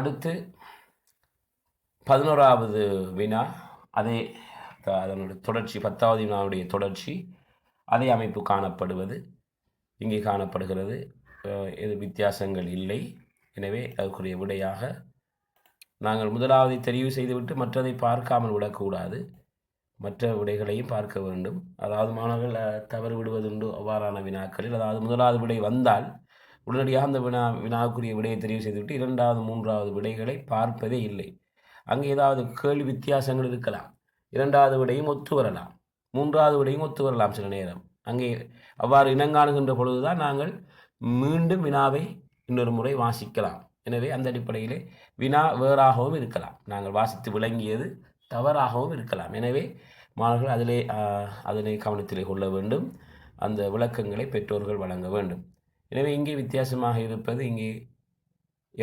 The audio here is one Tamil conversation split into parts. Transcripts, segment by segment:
அடுத்து பதினோராவது வினா. அதே த- அதனுடைய தொடர்ச்சி பத்தாவது வினாவுடைய தொடர்ச்சி. அதே அமைப்பு காணப்படுவது. இங்கே காணப்படுகிறது. எது இது வித்தியாசங்கள் இல்லை. எனவே அதுக்குரிய விடையாக நாங்கள் முதலாவதை தெரிவு செய்துவிட்டு மற்றதை பார்க்காமல் விடக்கூடாது. மற்ற விடைகளையும் பார்க்க வேண்டும். அதாவது மாணவர்கள் தவறு விடுவதுண்டு. அவ்வாறான வினாக்களில் அதாவது முதலாவது விடை வந்தால் உடனடியாக அந்த வினா வினாவுக்குரிய விடையை தெரிவு செய்துவிட்டு இரண்டாவது மூன்றாவது விடைகளை பார்ப்பதே இல்லை. அங்கே ஏதாவது கேள்வி வித்தியாசங்கள் இருக்கலாம். இரண்டாவது விடையும் ஒத்து வரலாம். மூன்றாவது விடையும் ஒத்து வரலாம் சில நேரம். அங்கே அவ்வாறு இனங்காணுகின்ற பொழுதுதான் நாங்கள் மீண்டும் வினாவை இன்னொரு முறை வாசிக்கலாம். எனவே அந்த அடிப்படையிலே வினா வேறாகவும் இருக்கலாம். நாங்கள் வாசித்து விளங்கியது தவறாகவும் இருக்கலாம். எனவே மாணவர்கள் அதிலே அதனை கவனத்திலே கொள்ள வேண்டும். அந்த விளக்கங்களை பெற்றோர்கள் வழங்க வேண்டும். எனவே இங்கே வித்தியாசமாக இருப்பது இங்கே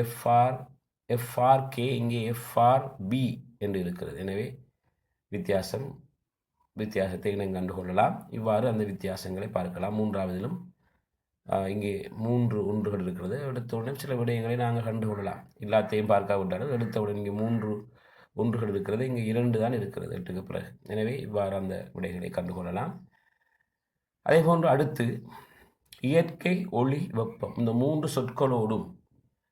எஃப்ஆர் எஃப்ஆர் கே இங்கே எஃப்ஆர் பி என்று இருக்கிறது. எனவே வித்தியாசம் வித்தியாசத்தை இனம் கண்டு கொள்ளலாம் இவ்வாறு அந்த வித்தியாசங்களை பார்க்கலாம். மூன்றாவதிலும் இங்கே மூன்று ஒன்றுகள் இருக்கிறது. எடுத்தவுடன் சில விடயங்களை நாங்கள் கண்டு கொள்ளலாம் எல்லாத்தையும் பார்க்காவிட்டாலும் எடுத்தவுடன் இங்கே மூன்று ஒன்றுகள் இருக்கிறது. இங்கே இரண்டு தான் இருக்கிறது. எட்டுக்கு பிறகு. எனவே இவ்வாறு அந்த விடைகளை கண்டு கொள்ளலாம் அதே போன்று அடுத்து இயற்கை ஒளி வெப்பம் இந்த மூன்று சொற்களோடும்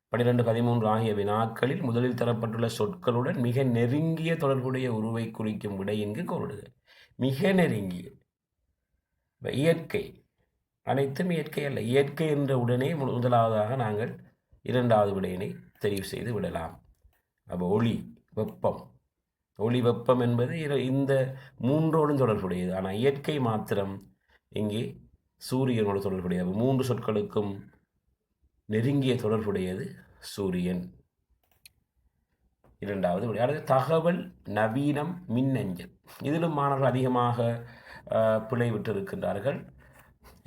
பன்னிரெண்டு பதிமூன்று ஆகிய வினாக்களில் முதலில் தரப்பட்டுள்ள சொற்களுடன் மிக நெருங்கிய தொடர்புடைய உருவை குறிக்கும் விடை என்கு கோருடுக மிக நெருங்கிய. இயற்கை. அனைத்தும் இயற்கை அல்ல. இயற்கை என்ற உடனே மு- முதலாவதாக நாங்கள் இரண்டாவது விடையினை தெரிவு செய்து விடலாம். அப்போ ஒளி வெப்பம். ஒளி வெப்பம் என்பது இந்த மூன்றோடும் தொடர்புடையது. ஆனால் இயற்கை மாத்திரம் இங்கே சூரியனோடு தொடர்புடைய மூன்று சொற்களுக்கும் நெருங்கிய தொடர்புடையது சூரியன். இரண்டாவது விடை அடுத்து தகவல் நவீனம் மின்னஞ்சல். இதிலும் மாணவர்கள் அதிகமாக பிழை விட்டிருக்கின்றார்கள்.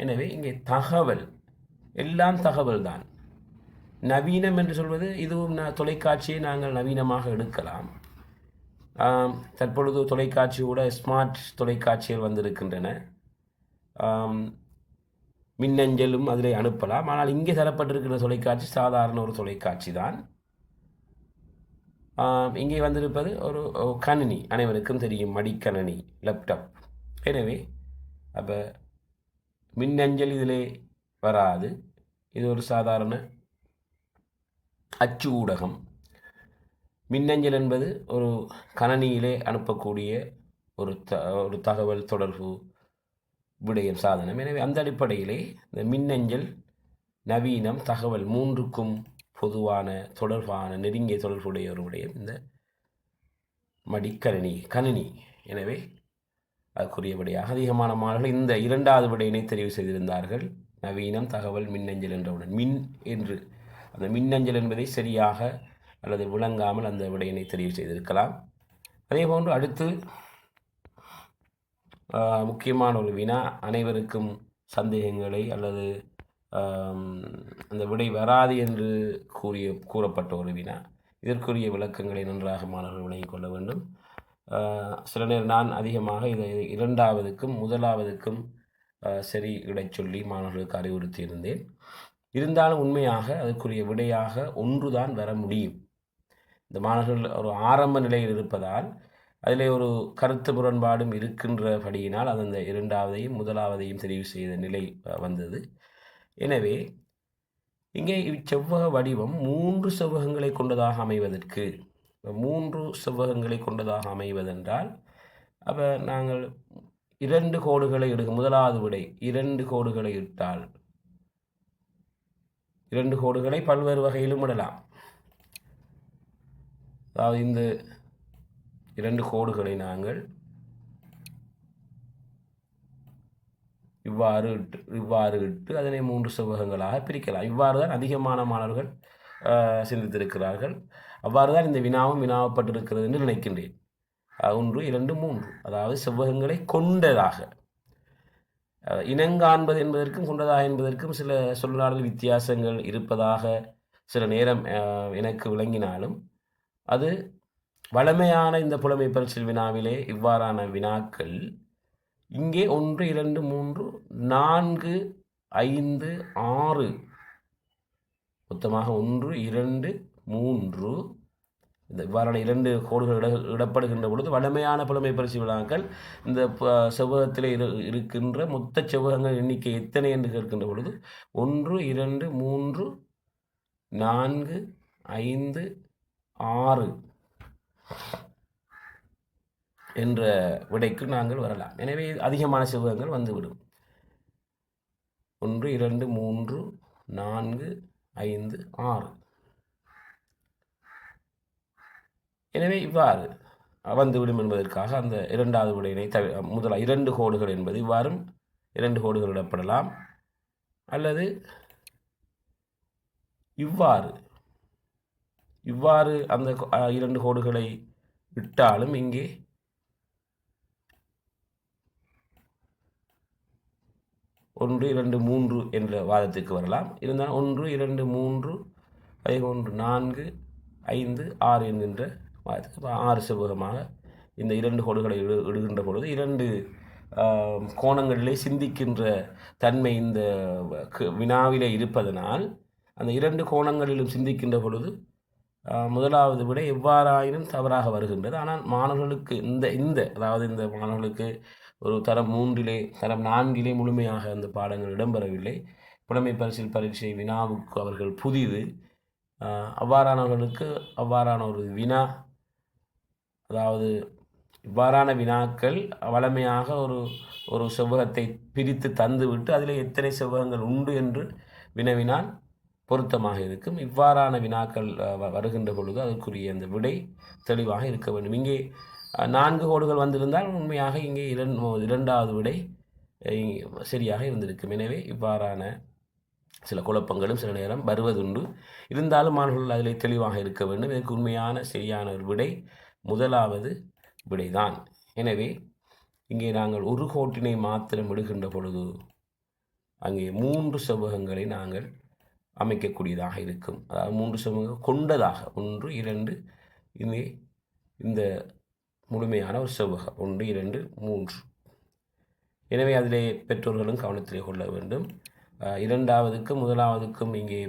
எனவே இங்கே தகவல். எல்லாம் தகவல் தான் நவீனம் என்று சொல்வது இதுவும் நான் தொலைக்காட்சியை நாங்கள் நவீனமாக எடுக்கலாம். தற்பொழுது தொலைக்காட்சி கூட ஸ்மார்ட் தொலைக்காட்சிகள் வந்திருக்கின்றன. மின்னஞ்சலும் அதில் அனுப்பலாம். ஆனால் இங்கே தரப்பட்டிருக்கிற தொலைக்காட்சி சாதாரண ஒரு தொலைக்காட்சி தான். இங்கே வந்திருப்பது ஒரு ஒரு கணினி. அனைவருக்கும் தெரியும் மடிக்கணினி லேப்டாப் எனவே அப்போ மின்னஞ்சல் இதிலே வராது. இது ஒரு சாதாரண அச்சு ஊடகம். மின்னஞ்சல் என்பது ஒரு கணனியிலே அனுப்பக்கூடிய ஒரு த ஒரு தகவல் தொடர்பு விடயம் சாதனம். எனவே அந்த அடிப்படையிலே இந்த மின்னஞ்சல் நவீனம் தகவல் மூன்றுக்கும் பொதுவான தொடர்பான நெருங்கிய தொடர்புடைய ஒரு விடயம். இந்த மடிக்கணினி கணினி. எனவே அதுக்குரியபடியாக அதிகமான மாணவர்கள் இந்த இரண்டாவது விடையினை தெரிவு செய்திருந்தார்கள். நவீனம் தகவல் மின்னஞ்சல் என்றவுடன். மின் என்று அந்த மின்னஞ்சல் என்பதை சரியாக அல்லது விளங்காமல் அந்த விடையினை தெரிவு செய்திருக்கலாம். அதே போன்று அடுத்து முக்கியமான ஒரு வினா. அனைவருக்கும் சந்தேகங்களை அல்லது அந்த விடை வராது என்று கூறிய கூறப்பட்ட ஒரு வினா. இதற்குரிய விளக்கங்களை நன்றாக மாணவர்கள் விளங்கிக் கொள்ள வேண்டும். சில நேரம் நான் அதிகமாக இதை இரண்டாவதுக்கும் முதலாவதுக்கும் சரி இடைச் சொல்லி மாணவர்களுக்கு அறிவுறுத்தி இருந்தேன். இருந்தாலும் உண்மையாக அதற்குரிய விடையாக ஒன்றுதான் வர முடியும். இந்த மாணவர்கள் ஒரு ஆரம்ப நிலையில் இருப்பதால் அதிலே ஒரு கருத்து முரண்பாடும் இருக்கின்றபடியினால் அது அந்த இரண்டாவதையும் முதலாவதையும் தெரிவு செய்த நிலை வந்தது. எனவே இங்கே இச்செவ்வக வடிவம் மூன்று செவ்வகங்களை கொண்டதாக அமைவதற்கு மூன்று செவ்வகங்களை கொண்டதாக அமைவதென்றால் அப்போ நாங்கள் இரண்டு கோடுகளை எடுக்க முதலாவது விடை இரண்டு கோடுகளை இட்டால் இரண்டு கோடுகளை பல்வேறு வகையிலும் விடலாம் அதாவது இந்த இரண்டு கோடுகளை நாங்கள் இவ்வாறு இட்டு இவ்வாறு இட்டு அதனை மூன்று செவ்வகங்களாக பிரிக்கலாம். இவ்வாறு தான் அதிகமான மாணவர்கள் சிந்தித்திருக்கிறார்கள். அவ்வாறு தான் இந்த வினாவும் வினாவப்பட்டிருக்கிறது என்று நினைக்கின்றேன். ஒன்று இரண்டு மூன்று. அதாவது செவ்வகங்களை கொண்டதாக. இனங்காண்பது என்பதற்கும் கொண்டதாக என்பதற்கும் சில சொல்லாடல் வித்தியாசங்கள் இருப்பதாக சில நேரம் எனக்கு விளங்கினாலும் அது வழமையான இந்த புலமை பரிசில் வினாவிலே இவ்வாறான வினாக்கள் இங்கே ஒன்று இரண்டு மூன்று நான்கு ஐந்து ஆறு. மொத்தமாக ஒன்று இரண்டு மூன்று. இந்த இவ்வாறான இரண்டு கோடுகள் இட இடப்படுகின்ற பொழுது வளமையான புலமை பரிசு விழாக்கள் இந்த ப- செவ்வகத்தில் இரு இருக்கின்ற மொத்த செவ்வகங்கள் எண்ணிக்கை எத்தனை என்று கேட்கின்ற பொழுது ஒன்று இரண்டு மூன்று நான்கு ஐந்து ஆறு. என்ற விடைக்கு நாங்கள் வரலாம். எனவே அதிகமான செவ்வகங்கள் வந்துவிடும். ஒன்று இரண்டு மூன்று நான்கு ஐந்து ஆறு. எனவே இவ்வாறு வந்துவிடும் என்பதற்காக அந்த இரண்டாவது விடையினை தவிர முதல இரண்டு கோடுகள் என்பது இவ்வாறும் இரண்டு கோடுகள் இடப்படலாம். அல்லது இவ்வாறு இவ்வாறு அந்த இரண்டு கோடுகளை இட்டாலும் இங்கே ஒன்று இரண்டு மூன்று என்ற வாதத்துக்கு வரலாம். இருந்தால் ஒன்று இரண்டு மூன்று அதே ஒன்று நான்கு ஐந்து ஆறு என்கின்ற வாதத்துக்கு ஆறு செவ்வகமாக இந்த இரண்டு கோடுகளை இடு இடுகின்ற பொழுது இரண்டு கோணங்களிலே சிந்திக்கின்ற தன்மை இந்த க- வினாவிலே இருப்பதனால் அந்த இரண்டு கோணங்களிலும் சிந்திக்கின்ற பொழுது முதலாவது விட எவ்வாறாயினும் தவறாக வருகின்றது. ஆனால் மாணவர்களுக்கு இந்த இந்த அதாவது இந்த மாணவர்களுக்கு ஒரு தரம் மூன்றிலே தரம் நான்கிலே முழுமையாக அந்த பாடங்கள் இடம்பெறவில்லை. புலமை பரிசில் பரீட்சை வினாவுக்கு அவர்கள் புதிது. அவ்வாறானவர்களுக்கு அவ்வாறான ஒரு வினா அதாவது இவ்வாறான வினாக்கள் வளமையாக ஒரு ஒரு செவ்வகத்தை பிரித்து தந்துவிட்டு அதில் எத்தனை செவ்வகங்கள் உண்டு என்று வினவினால் பொருத்தமாக இருக்கும். இவ்வாறான வினாக்கள் வ- வருகின்ற பொழுது அதற்குரிய அந்த விடை தெளிவாக இருக்க வேண்டும். இங்கே நான்கு கோடுகள் வந்திருந்தால் உண்மையாக இங்கே இரண்டு இரண்டாவது விடை சரியாக இருந்திருக்கும். எனவே இவ்வாறான சில குழப்பங்களும் சில நேரம் வருவதுண்டு. இருந்தாலும் மாணவர்கள் அதில் தெளிவாக இருக்க வேண்டும். இதற்கு உண்மையான சரியான ஒரு விடை முதலாவது விடைதான். எனவே இங்கே நாங்கள் ஒரு கோட்டினை மாத்திரம் விடுகின்ற பொழுது அங்கே மூன்று செவ்வகங்களை நாங்கள் அமைக்கக்கூடியதாக இருக்கும். அதாவது மூன்று சமூகம் கொண்டதாக. ஒன்று இரண்டு இங்கே இந்த முழுமையான ஒரு செவ்வகம் ஒன்று இரண்டு மூன்று. எனவே அதிலே பெற்றோர்களும் கவனத்திலே கொள்ள வேண்டும். இரண்டாவதுக்கும் முதலாவதுக்கும் இங்கே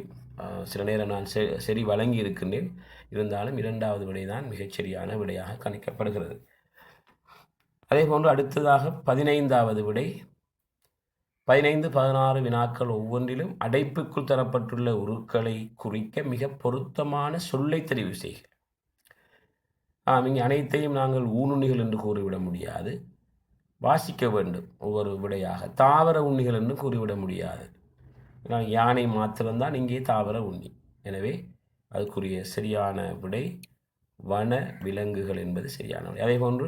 சில நேரம் நான் செ சரி வழங்கி இருக்கின்றேன் இருந்தாலும் இரண்டாவது விடை தான் மிகச்சரியான விடையாக கணிக்கப்படுகிறது. அதே போன்று அடுத்ததாக பதினைந்தாவது விடை பதினைந்து பதினாறு வினாக்கள் ஒவ்வொன்றிலும் அடைப்புக்குள் தரப்பட்டுள்ள உருக்களை குறிக்க மிக பொருத்தமான சொல்லை தெரிவு செய்க. ஆம் இங்கே அனைத்தையும் நாங்கள் ஊனுண்ணிகள் என்று கூறிவிட முடியாது. வாசிக்க வேண்டும் ஒவ்வொரு விடையாக. தாவர உண்ணிகள் என்று கூறிவிட முடியாது. யானை மாத்திரம்தான் இங்கே தாவர உண்ணி. எனவே அதுக்குரிய சரியான விடை வன விலங்குகள் என்பது சரியான விடை. அதே போன்று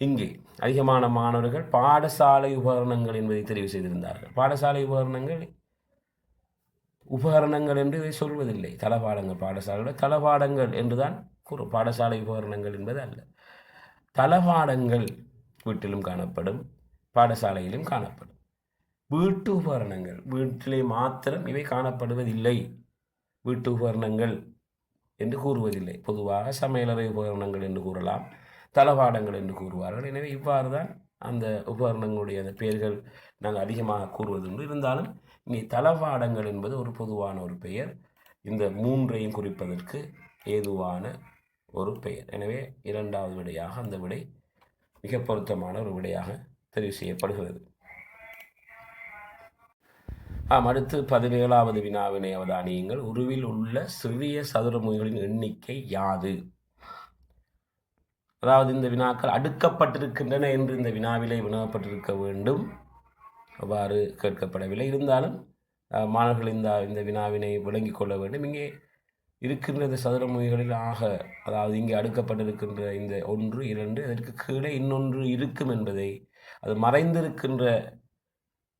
இங்கே அதிகமான மாணவர்கள் பாடசாலை உபகரணங்கள் என்பதை தெரிவு செய்திருந்தார்கள். பாடசாலை உபகரணங்கள் உபகரணங்கள் என்று இதை சொல்வதில்லை. தளபாடங்கள் பாடசாலையில் தளபாடங்கள் என்றுதான் கூறும். பாடசாலை உபகரணங்கள் என்பது அல்ல. தளபாடங்கள் வீட்டிலும் காணப்படும் பாடசாலையிலும் காணப்படும். வீட்டு உபகரணங்கள் வீட்டிலே மாத்திரம் இவை காணப்படுவதில்லை. வீட்டு உபகரணங்கள் என்று கூறுவதில்லை. பொதுவாக சமையலறை உபகரணங்கள் என்று கூறலாம். தளபாடங்கள் என்று கூறுவார்கள். எனவே இவ்வாறு தான் அந்த உபகரணங்களுடைய அந்த பெயர்கள் நாங்கள் அதிகமாக கூறுவதுண்டு இருந்தாலும் இங்கே தளபாடங்கள் என்பது ஒரு பொதுவான ஒரு பெயர். இந்த மூன்றையும் குறிப்பதற்கு ஏதுவான ஒரு பெயர். எனவே இரண்டாவது விடையாக அந்த விடை மிக பொருத்தமான ஒரு விடையாக தெரிவு செய்யப்படுகிறது. ஆம் அடுத்து பதினேழாவது வினாவினை அவதானியங்கள். உருவில் உள்ள சிறிய சதுரமுகிகளின் எண்ணிக்கை யாது? அதாவது இந்த வினாக்கள் அடுக்கப்பட்டிருக்கின்றன என்று இந்த வினாவிலே வினவப்பட்டிருக்க வேண்டும். அவ்வாறு கேட்கப்படவில்லை. இருந்தாலும் மாணவர்கள் இந்த இந்த வினாவினை விளங்கிக் கொள்ள வேண்டும். இங்கே இருக்கின்ற இந்த சதுரமுகிகளில் ஆக அதாவது இங்கே அடுக்கப்பட்டிருக்கின்ற இந்த ஒன்று இரண்டு அதற்கு கீழே இன்னொன்று இருக்கும் என்பதை அது மறைந்திருக்கின்ற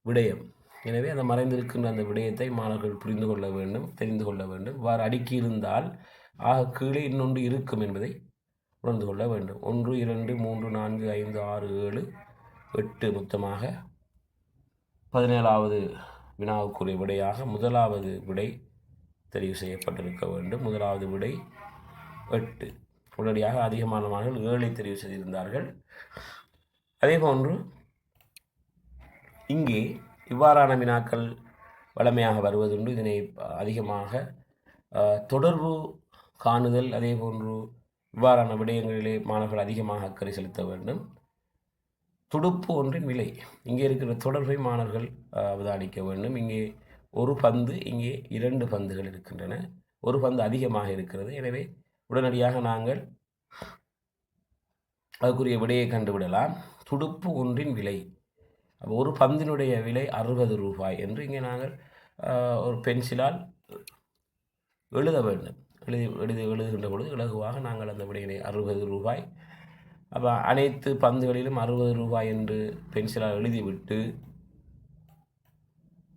விடயம். எனவே அந்த மறைந்திருக்கின்ற அந்த விடயத்தை மாணவர்கள் புரிந்து கொள்ள வேண்டும் தெரிந்து கொள்ள வேண்டும். இவ்வாறு அடுக்கி இருந்தால் ஆக கீழே இன்னொன்று இருக்கும் என்பதை உணர்ந்து கொள்ள வேண்டும். ஒன்று இரண்டு மூன்று நான்கு ஐந்து ஆறு ஏழு எட்டு மொத்தமாக பதினேழாவது வினாவுக்குரிய விடையாக முதலாவது விடை தெரிவு செய்யப்பட்டிருக்க வேண்டும். முதலாவது விடை எட்டு. உடனடியாக அதிகமான மாணவர்கள் ஏழை தெரிவு செய்திருந்தார்கள். அதே போன்று இங்கே இவ்வாறான வினாக்கள் வழமையாக வருவதுண்டு. இதனை அதிகமாக தொடர்பு காணுதல் அதே போன்று இவ்வாறான விடயங்களிலே மாணவர்கள் அதிகமாக அக்கறை செலுத்த வேண்டும். துடுப்பு ஒன்றின் விலை. இங்கே இருக்கிற தொடர்பை மாணவர்கள் அவதானிக்க வேண்டும். இங்கே ஒரு பந்து இங்கே இரண்டு பந்துகள் இருக்கின்றன. ஒரு பந்து அதிகமாக இருக்கிறது. எனவே உடனடியாக நாங்கள் அதுக்குரிய விடையை கண்டுவிடலாம். துடுப்பு ஒன்றின் விலை. அப்போ ஒரு பந்தினுடைய விலை அறுபது ரூபாய் என்று இங்கே நாங்கள் ஒரு பென்சிலால் எழுத வேண்டும். எழுதி எழுதி எழுதுகின்ற பொழுது இலகுவாக நாங்கள் அந்த விடையினை அறுபது ரூபாய். அப்போ அனைத்து பந்துகளிலும் அறுபது ரூபாய் என்று பென்சிலால் எழுதிவிட்டு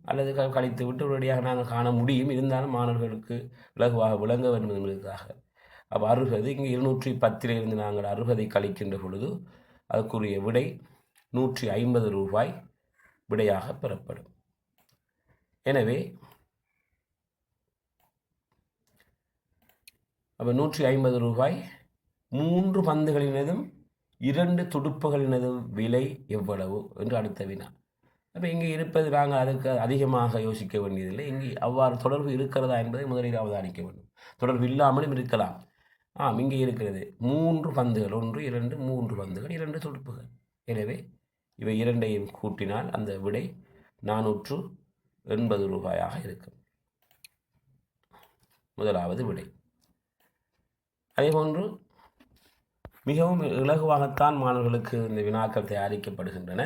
அல்லது க கழித்து விட்டு உடனடியாக நாங்கள் காண முடியும். இருந்தாலும் மாணவர்களுக்கு இலகுவாக விளங்க வேண்டும் என்பதற்காக. அப்போ அறுபது இங்கே இருநூற்றி பத்திலிருந்து நாங்கள் அறுபதை கழிக்கின்ற பொழுது அதுக்குரிய விடை நூற்றி ஐம்பது ரூபாய் விடையாக பெறப்படும். எனவே அப்போ நூற்றி ஐம்பது ரூபாய். மூன்று பந்துகளினதும் இரண்டு துடுப்புகளினதும் விலை எவ்வளவு? என்று அடுத்த வினா. அப்போ இங்கே இருப்பது நாங்கள் அதுக்கு அதிகமாக யோசிக்க வேண்டியதில்லை. இங்கே அவ்வாறு தொடர்பு இருக்கிறதா என்பதை முதலில் அவதானிக்க வேண்டும். தொடர்பு இல்லாமலும் இருக்கலாம். ஆம் இங்கே இருக்கிறது. மூன்று பந்துகள். ஒன்று இரண்டு மூன்று பந்துகள் இரண்டு துடுப்புகள். எனவே இவை இரண்டையும் கூட்டினால் அந்த விடை நானூற்று எண்பது ரூபாயாக இருக்கும். முதலாவது விடை. அதேபோன்று மிகவும் இலகுவாகத்தான் மாணவர்களுக்கு இந்த வினாக்கள் தயாரிக்கப்படுகின்றன.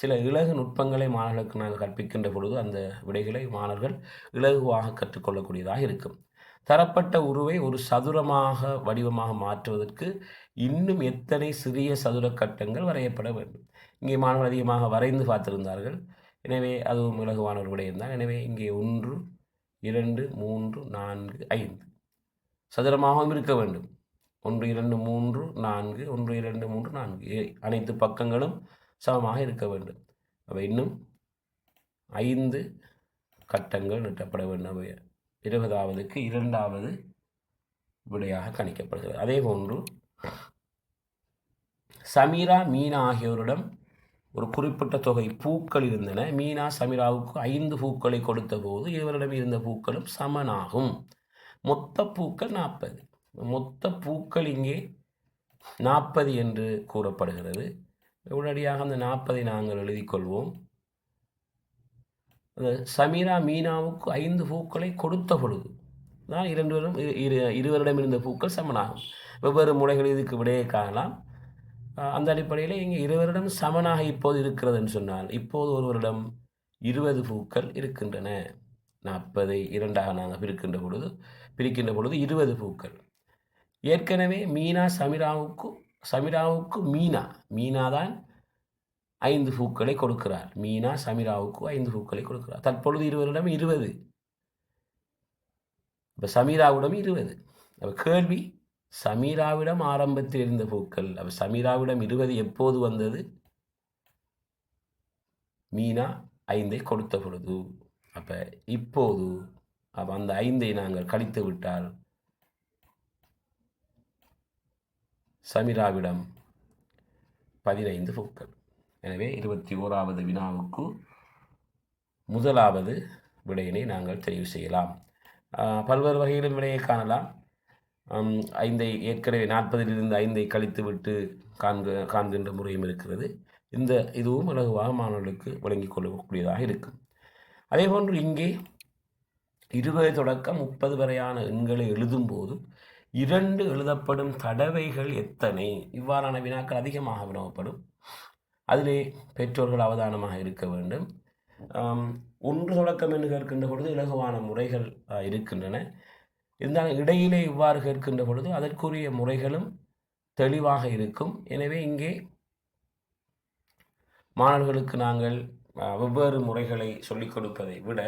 சில இலகு நுட்பங்களை மாணவர்களுக்கு நாங்கள் கற்பிக்கின்ற பொழுது அந்த விடைகளை மாணவர்கள் இலகுவாக கற்றுக்கொள்ளக்கூடியதாக இருக்கும். தரப்பட்ட உருவை ஒரு சதுரமாக வடிவமாக மாற்றுவதற்கு இன்னும் எத்தனை சிறிய சதுர கட்டங்கள் வரையப்பட வேண்டும்? இங்கே மாணவர்கள் அதிகமாக வரைந்து பார்த்திருந்தார்கள். எனவே அதுவும் இலகுவான ஒரு விடயம்தான். எனவே இங்கே ஒன்று இரண்டு மூன்று நான்கு ஐந்து. சதுரமாகவும் இருக்க வேண்டும். ஒன்று இரண்டு மூன்று நான்கு ஒன்று இரண்டு மூன்று நான்கு. அனைத்து பக்கங்களும் சமமாக இருக்க வேண்டும். அவை இன்னும் ஐந்து கட்டங்கள் நிட்டப்பட வேண்டும். அவை இருபதாவதுக்கு இரண்டாவது விடையாக கணிக்கப்படுகிறது. அதே போன்று சமீரா மீனா ஆகியோரிடம் ஒரு குறிப்பிட்ட தொகை பூக்கள் இருந்தன. மீனா சமீராவுக்கு ஐந்து பூக்களை கொடுத்த போது இவரிடம் இருந்த பூக்களும் சமனாகும். மொத்த பூக்கள் நாற்பது. மொத்த பூக்கள் இங்கே நாற்பது என்று கூறப்படுகிறது. உடனடியாக அந்த நாற்பதை நாங்கள் எழுதி கொள்வோம். சமீரா மீனாவுக்கு ஐந்து பூக்களை கொடுத்த பொழுது தான் இரண்டு பேரும் இரு- இரு இருவரிடம் இருந்த பூக்கள் சமனாகும். வெவ்வேறு முறைகள் இதுக்கு விடையை காணலாம். அந்த அடிப்படையில் இங்கே இருவரிடம் சமனாக இப்போது இருக்கிறதுன்னு சொன்னால் இப்போது ஒருவரிடம் இருபது பூக்கள் இருக்கின்றன. நாற்பதை இரண்டாக நாங்கள் பிரிக்கின்ற பொழுது பிரிக்கின்ற பொழுது இருபது பூக்கள். ஏற்கனவே மீனா சமிராவுக்கு சமிராவுக்கு மீனா மீனா தான் ஐந்து பூக்களை கொடுக்கிறார். மீனா சமிராவுக்கு ஐந்து பூக்களை கொடுக்கிறார். தற்பொழுது இருவரிடம் இருபது. இப்போ சமீராவிடம் இருபது. அப்போ கேள்வி சமீராவிடம் ஆரம்பத்தில் இருந்த பூக்கள் அப்போ சமீராவிடம் இருபது எப்போது வந்தது? மீனா ஐந்தை கொடுத்த பொழுது. அப்போ இப்போது அப்போ அந்த ஐந்தை நாங்கள் கழித்து விட்டால் சமிராவிடம் பதினைந்து பூக்கள். எனவே இருபத்தி ஓராவது வினாவுக்கு முதலாவது விடையினை நாங்கள் தெரிவு செய்யலாம். பல்வேறு வகையிலும் விடையை காணலாம். ஐந்தை ஏற்கனவே நாற்பதிலிருந்து ஐந்தை கழித்து விட்டு காண்க காண்கின்ற முறையும் இருக்கிறது. இந்த இதுவும் இலகுவாக மாணவர்களுக்கு வழங்கிக் கொள்ளக்கூடியதாக இருக்கும். அதேபோன்று இங்கே இருபது தொடக்கம் முப்பது வரையான எண்களை எழுதும்போது இரண்டு எழுதப்படும் தடவைகள் எத்தனை? இவ்வாறான வினாக்கள் அதிகமாக வினவப்படும். அதிலே பெற்றோர்கள் அவதானமாக இருக்க வேண்டும். ஒன்று தொடக்கம் என்று கேட்கின்ற பொழுது இலகுவான முறைகள் இருக்கின்றன. இருந்தாலும் இடையிலே இவ்வாறு கேட்கின்ற பொழுது அதற்குரிய முறைகளும் தெளிவாக இருக்கும். எனவே இங்கே மாணவர்களுக்கு நாங்கள் வெவ்வேறு முறைகளை சொல்லிக் கொடுப்பதை விட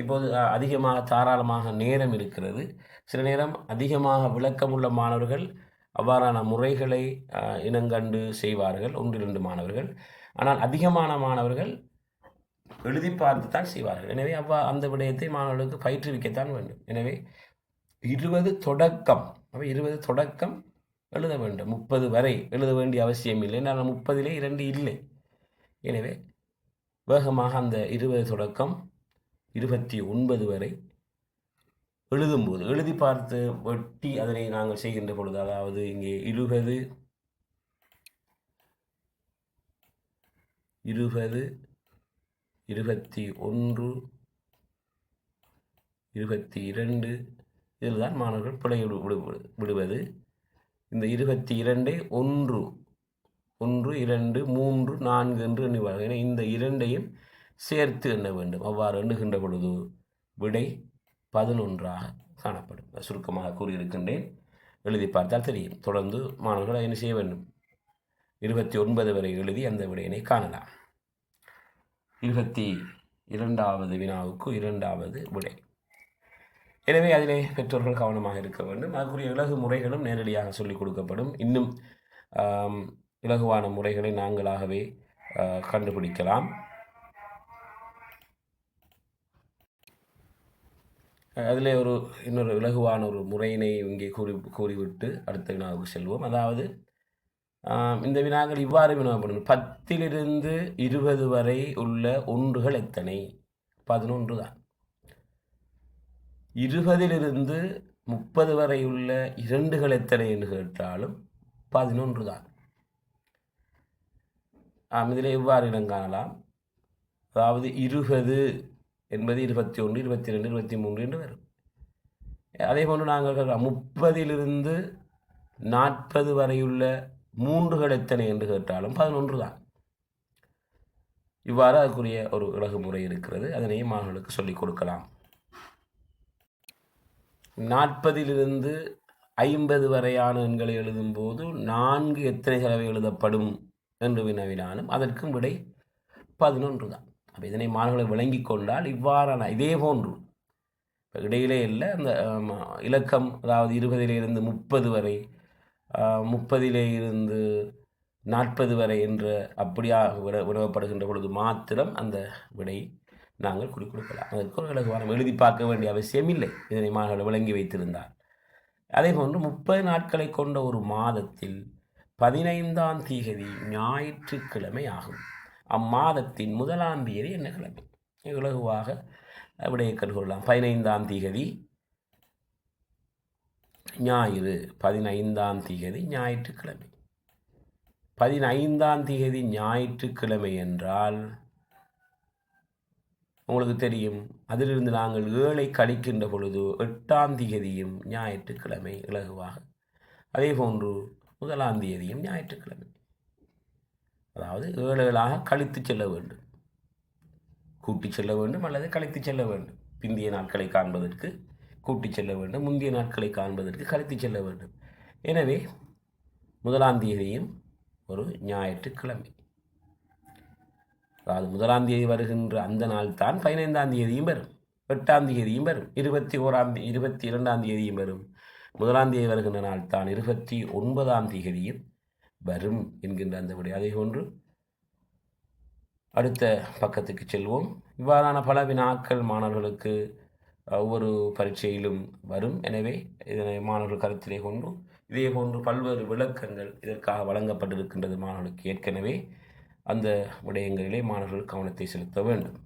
இப்போது அதிகமாக தாராளமாக நேரம் இருக்கிறது. சில நேரம் அதிகமாக விளக்கமுள்ள மாணவர்கள் அவ்வாறான முறைகளை இனங்கண்டு செய்வார்கள். ஒன்று இரண்டு மாணவர்கள். ஆனால் அதிகமான மாணவர்கள் எழுதி பார்த்து தான் செய்வார்கள். எனவே அவ்வா அந்த விடயத்தை மாணவர்களுக்கு பயிற்றுவிக்கத்தான் வேண்டும். எனவே இருபது தொடக்கம் அப்போ இருபது தொடக்கம் எழுத வேண்டும். முப்பது வரை எழுத வேண்டிய அவசியம் இல்லை. நான் முப்பதிலே இரண்டு இல்லை. எனவே வேகமாக அந்த இருபது தொடக்கம் இருபத்தி ஒன்பது வரை எழுதும்போது எழுதி பார்த்து வெட்டி அதனை நாங்கள் செய்கின்ற பொழுது அதாவது இங்கே இருபது இருபது இருபத்தி ஒன்று இருபத்தி இரண்டு இதில் தான் மாணவர்கள் பிழை விடு விடுவது. இந்த இருபத்தி இரண்டை ஒன்று ஒன்று இரண்டு மூன்று நான்கு என்று எண்ணுவார்கள். ஏன்னா இந்த இரண்டையும் சேர்த்து எண்ண வேண்டும். அவ்வாறு எண்ணுகின்ற பொழுது விடை பதினொன்றாக காணப்படும். சுருக்கமாக கூறியிருக்கின்றேன். எழுதி பார்த்தால் தெரியும். தொடர்ந்து மாணவர்கள் என்ன செய்ய வேண்டும்? இருபத்தி ஒன்பது வரை எழுதி அந்த விடையினை காணலாம். இருபத்தி இரண்டாவது வினாவுக்கு இரண்டாவது விடை. எனவே அதிலே பெற்றோர்கள் கவனமாக இருக்க வேண்டும். அதுக்குரிய இலகு முறைகளும் நேரடியாக சொல்லிக் கொடுக்கப்படும். இன்னும் இலகுவான முறைகளை நாங்களாகவே கண்டுபிடிக்கலாம். அதில் ஒரு இன்னொரு இலகுவான ஒரு முறையினை இங்கே கூறி கூறிவிட்டு அடுத்த வினாவுக்கு செல்வோம். அதாவது இந்த வினாக்கள் இவ்வாறு வினாப்படும் பத்திலிருந்து இருபது வரை உள்ள ஒன்றுகள் எத்தனை? பதினொன்று தான். இருபதிலிருந்து முப்பது வரை உள்ள இரண்டுகள் எத்தனை என்று கேட்டாலும் பதினொன்று தான். ஆம் இதில் எவ்வாறு இடம் காணலாம். அதாவது இருபது என்பது இருபத்தி ஒன்று இருபத்தி ரெண்டு இருபத்தி மூன்று என்று வரும். அதே போன்று நாங்கள் முப்பதிலிருந்து நாற்பது வரையுள்ள மூன்றுகள் எத்தனை என்று கேட்டாலும் பதினொன்று தான். இவ்வாறு அதுக்குரிய ஒரு இலகு முறை இருக்கிறது. அதனையும் மாணவர்களுக்கு சொல்லிக் கொடுக்கலாம். நாற்பதிலிருந்து ஐம்பது வரையான எண்களை எழுதும்போது நான்கு எத்தனை தடவை எழுதப்படும் என்று வினவினாலும் அதற்கும் விடை பதினொன்று தான். அப்போ இதனை மாணவர்களை விளங்கி கொண்டால் இவ்வாறான இதே போன்று. இப்போ இடையிலே இல்லை அந்த இலக்கம் அதாவது இருபதிலிருந்து முப்பது வரை முப்பதிலே இருந்து நாற்பது வரை என்ற அப்படியாக விட விடப்படுகின்ற பொழுது மாத்திரம் அந்த விடை நாங்கள் குறி கொடுக்கலாம். அதற்கு ஒரு இலகுவானம் எழுதி பார்க்க வேண்டிய அவசியம் இல்லை. இதனை மாணவர்கள் விளங்கி வைத்திருந்தார் அதே போன்று முப்பது நாட்களை கொண்ட ஒரு மாதத்தில் பதினைந்தாம் தீகதி ஞாயிற்றுக்கிழமை ஆகும். அம்மாதத்தின் முதலாம் தேதி என்ன கிழமை? இலகுவாக விடையை கண்டுகொள்ளலாம். பதினைந்தாம் தீகதி ஞாயிறு. பதினைந்தாம் தீகதி ஞாயிற்றுக்கிழமை. பதினைந்தாம் தேதி ஞாயிற்றுக்கிழமை என்றால் உங்களுக்கு தெரியும் அதிலிருந்து நாங்கள் ஏழை கழிக்கின்ற பொழுது எட்டாம் தேதியும் ஞாயிற்றுக்கிழமை இலகுவாக. அதே போன்று முதலாம் தேதியும் ஞாயிற்றுக்கிழமை. அதாவது ஏழைகளாக கழித்து செல்ல வேண்டும். கூட்டி செல்ல வேண்டும் அல்லது கழித்து செல்ல வேண்டும். பிந்திய நாட்களை காண்பதற்கு கூட்டி செல்ல வேண்டும். முந்தைய நாட்களை காண்பதற்கு கழித்து செல்ல வேண்டும். எனவே முதலாம் தேதியும் ஒரு ஞாயிற்றுக்கிழமை. அதாவது முதலாம் தேதி வருகின்ற அந்த நாள் தான் பதினைந்தாம் தேதியும் வரும். எட்டாம் தேதியும் வரும். இருபத்தி ஓராம் இருபத்தி இரண்டாம் தேதியும் வரும். முதலாம் தேதி வருகின்ற நாள் தான் இருபத்தி ஒன்பதாம் தேதியும் வரும் என்கின்ற அந்த விடை அதே போன்று அடுத்த பக்கத்துக்கு செல்வோம். இவ்வாறான பல வினாக்கள் மாணவர்களுக்கு ஒவ்வொரு பரீட்சையிலும் வரும். எனவே இதனை மாணவர்கள் கருத்திலே கொண்டு இதே போன்று பல்வேறு விளக்கங்கள் இதற்காக வழங்கப்பட்டிருக்கின்றது மாணவர்களுக்கு ஏற்கனவே. அந்த விடயங்களிலே மாணவர்கள் கவனத்தை செலுத்த வேண்டும்.